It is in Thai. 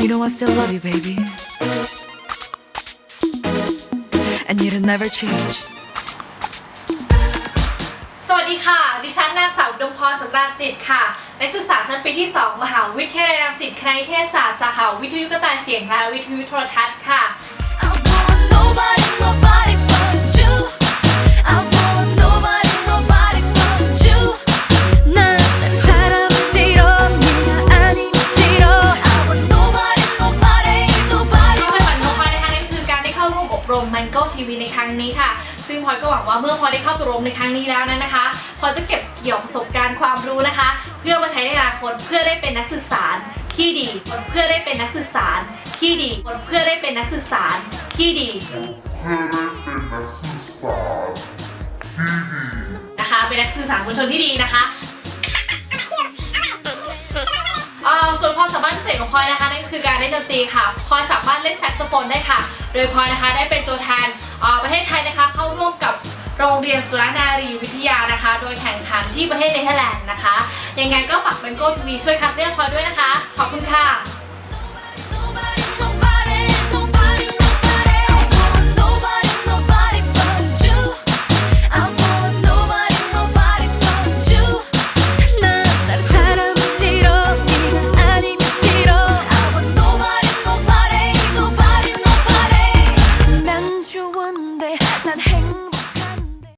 You know I still love you, baby. And you'll never change. สวัสดีค่ะ ดิฉันนางสาวอุดมพรสำราญจิตค่ะ นักศึกษาชั้นปีที่ 2 มหาวิทยาลัยรังสิตคณะนิเทศศาสตร์สาขาวิทยุกระจายเสียงและวิทยุโทรทัศน์ค่ะ I want nobody, ร่วมอบรมมันโก้ทีวีในครั้งนี้ค่ะ ซึ่งพลอยก็หวังว่าเมื่อพลอยได้เข้าอบรมในครั้งนี้แล้วนั้นนะคะพลอยจะเก็บเกี่ยวประสบการณ์ความรู้นะคะ เพื่อมาใช้ในอนาคตเพื่อได้เป็นนักสื่อสารที่ดีเพื่อได้เป็นนักสื่อสารที่ดีเพื่อได้เป็นนักสื่อสารที่ดีเพื่อได้เป็นนักสื่อสารที่ดีนะคะเป็นนักสื่อสารมวลชนที่ดีนะคะ อส่นเสามารถพิเศษของพลอยนะคะนั่นคือการเล่นดนตรีค่ะพลอยสามารถเล่นแซกโซโฟนได้ค่ะ โดยพลอยนะคะได้เป็นตัวแทนเอ่อประเทศไทยนะคะ เข้าร่วมกับโรงเรียนสุรนารีวิทยานะคะ โดยแข่งขันที่ประเทศเนเธอร์แลนด์นะคะ ยังไงก็ฝากเป็นโก้ทีวีช่วยคัดเลือกพลอยด้วยนะคะ ขอบคุณค่ะ 건데 난 행복